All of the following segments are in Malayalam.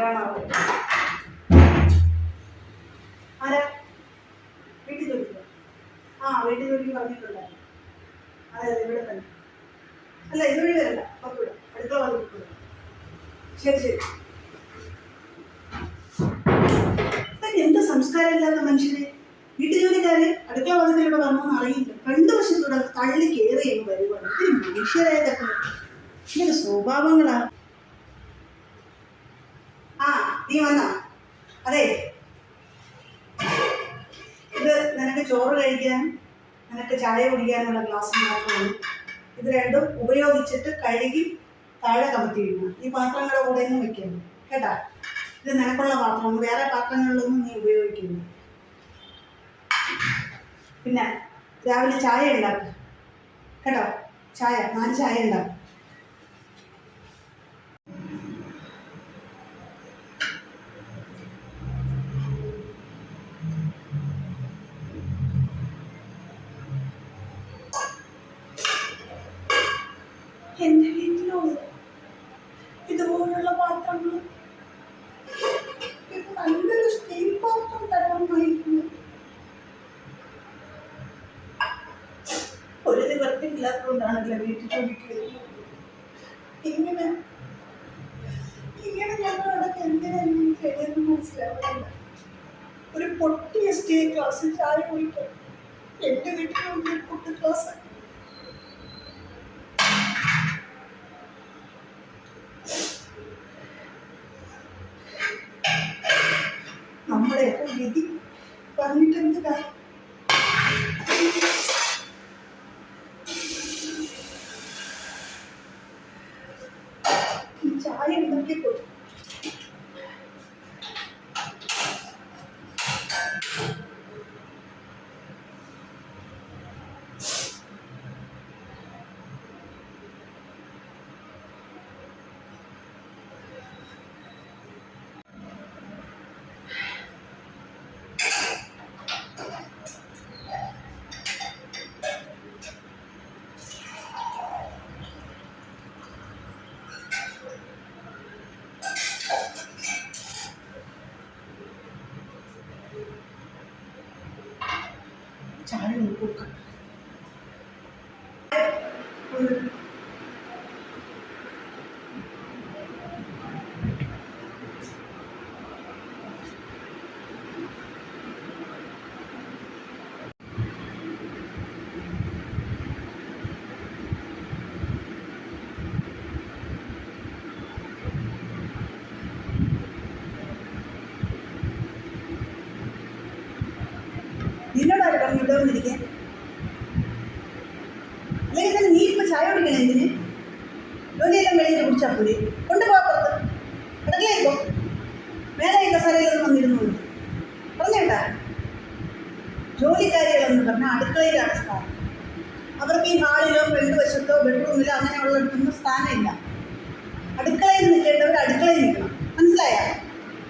ആരാണാവോ ആരാ? വീട്ടിൽ ജോലിക്കോ ആ വീട്ടിൽ ജോലിക്ക് പറഞ്ഞിട്ടുണ്ടായിരുന്നു. ഇവിടെ തന്നെ. അല്ല ഇതുവഴി വരണ്ട. പുറത്തുവിടാം അടുക്കള വന്നിട്ട് ശരി ശരി. എന്ത് സംസ്കാരമില്ലാത്ത മനുഷ്യര്? വീട്ടുജോലിക്കാര് അടുക്കള വന്നതിലൂടെ വന്നോന്ന് അറിയില്ല. രണ്ടു വശത്തൂടെ തള്ളി കയറി എന്ന് വരുവാണ്. ഇത്തിരി മനുഷ്യരായതൊക്കെ ഇങ്ങനെ സ്വഭാവങ്ങളാ ആ നീ വന്നാ. അതെ. ഇത് നിനക്ക് ചോറ് കഴിക്കാൻ നിനക്ക് ചായ കുടിക്കാനുള്ള ഗ്ലാസ് മാത്രമാണ്. ഇത് രണ്ടും ഉപയോഗിച്ചിട്ട് കഴുകി താഴെ കമത്തി ഈ പാത്രങ്ങളുടെ കൂടെ ഒന്നും വെക്കുന്നു കേട്ടാ? ഇത് നിനക്കുള്ള പാത്രമാണ് വേറെ പാത്രങ്ങളിലൊന്നും നീ ഉപയോഗിക്കുന്നു പിന്നെ രാവിലെ ചായ ഉണ്ടാക്കും. കേട്ടോ? ചായ നാല് ചായ ഉണ്ടാക്കും. എന്റെ വീട്ടിലുണ്ട്. ഇതുപോലുള്ള പാത്രങ്ങൾ ഇത് നല്ലൊരു സ്റ്റീൽ പാത്രം തരാമായിരുന്നു ഒരു നിവർത്തിയില്ലാത്തതുകൊണ്ടാണല്ലോ വീട്ടിൽ ചോദിക്കുന്നത്? ഇങ്ങനെ ഇങ്ങനെ ഞങ്ങളടക്കം എന്തിനാണ് കഴിയുന്ന മനസ്സിലാവുന്നില്ല. ഒരു പൊട്ടിയ സ്റ്റേ ക്ലാസ്സിൽ ചായ പോയിട്ട് എന്റെ വീട്ടിലുണ്ട് ഒരു പൊട്ടി ഗ്ലാസ്. നമ്മുടെയൊക്കെ വിധി പറഞ്ഞിട്ട് എന്ത് കാര്യം ഈ ചായ ഉണ്ടാക്കി കൊടുത്തു என்னடா பண்ணிட்டு வந்துருக்கேன் കുടിക്കണേ എന്തിന്? ജോലിയെല്ലാം വെളിയിൽ കുടിച്ചാൽ പോരെ? കൊണ്ടുപോകാൻ പുറത്ത്. വേറെ കസരയിലൊന്നും വന്നിരുന്നു പറഞ്ഞേട്ടാ ജോലിക്കാരികളെന്ന് പറഞ്ഞാൽ അടുക്കളയിലാണ് സ്ഥാനം. അവർക്ക് ഈ ഹാളിലോ ഫ്രണ്ട് വശത്തോ ബെഡ്റൂമിലോ അങ്ങനെയുള്ളിടത്തൊന്നും സ്ഥാനമില്ല അടുക്കളയിൽ നിൽക്കേണ്ടവർ അടുക്കളയിൽ നിൽക്കണം. മനസ്സിലായോ?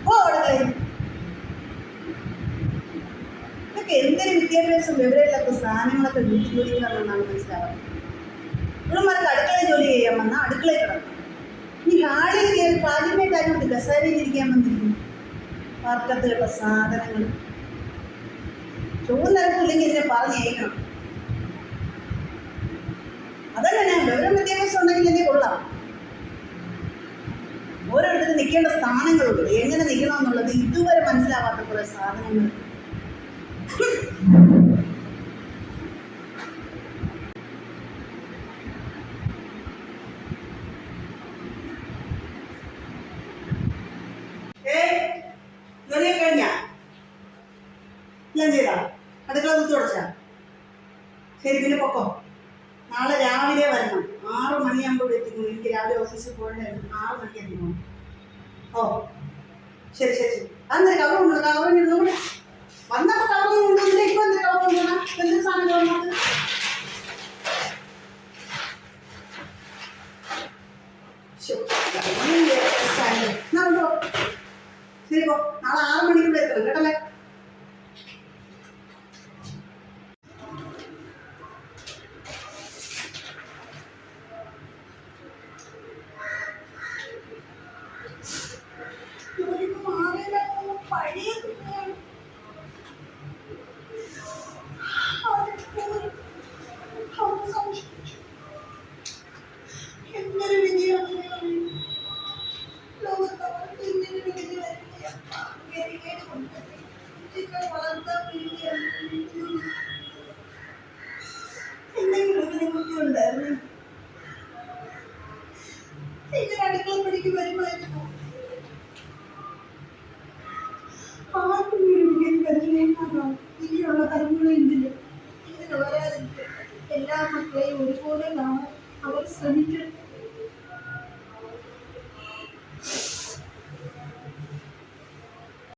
ഓ അടുക്കളയിൽ. ഇതൊക്കെ എന്തൊരു വിദ്യാഭ്യാസം വിവരമില്ലാത്ത സാധനങ്ങളൊക്കെ വീട്ടിൽ ജോലിക്ക് എന്നാണ് മനസ്സിലാവുന്നത് ഇവളുമാർക്ക് അടുക്കളയിൽ ജോലി ചെയ്യാൻ വന്നാൽ അടുക്കളയിൽ കിടക്കും. ഈ ഹാളിൽ കയറി പാലിന്റെ കാര്യം കൊണ്ട് കസേരയിൽ ഇരിക്കാൻ വന്നിരിക്കുന്നു. വാർക്കത്ത് കേട്ട സാധനങ്ങൾ. ചോറും നിരക്കില്ലെങ്കിൽ ഇതിനെ പറഞ്ഞേക്കണം അതങ്ങനെ വിവരം വിദ്യാഭ്യാസം ഉണ്ടെങ്കിൽ എന്നെ കൊള്ളാം. ഓരോരുത്തരും നിൽക്കേണ്ട സ്ഥാനങ്ങളുണ്ട്. എങ്ങനെ നിൽക്കണമെന്നുള്ളത് ഇതുവരെ മനസ്സിലാവാത്ത കുറേ സാധനങ്ങൾ. ഞാൻ ചെയ്താ അടുക്കള കുത്തി തുടച്ചാ. ശരി പിന്നെ പൊക്കോ. നാളെ രാവിലെ വരണം. ആറ് മണിയാകുമ്പോൾ എത്തിക്കും. എനിക്ക് രാവിലെ ഓഫീസിൽ പോകേണ്ടായിരുന്നു ആറ് മണിക്ക് എത്തിക്കണം ഓ ശരി ശരി ശരി. അന്നേ കവർ കൊണ്ടു കവർ കൂടെ. വന്നപ്പോൾ കവർ കൊണ്ടുവന്നില്ല ഇപ്പൊ എന്താ കൊണ്ടുവന്ന എന്തൊരു സാധനം. ശരി പോ. നാളെ ആറ് മണിക്കൂടെ എത്തണം കേട്ടല്ലേ? എന്തെങ്കിലും ബുദ്ധിമുട്ടുണ്ടായിരുന്നു എന്റെ അടുക്കള പണിക്ക് വരുമായിരുന്നു ആർക്കും വീടിക്കാൻ പറ്റില്ല ഇനിയുള്ള തലമുറയെങ്കിലും ഇങ്ങനെ വരാതിരിക്കും എല്ലാ മക്കളെയും ഒരുപോലെ കാണാൻ അവർ ശ്രമിക്കട്ടെ.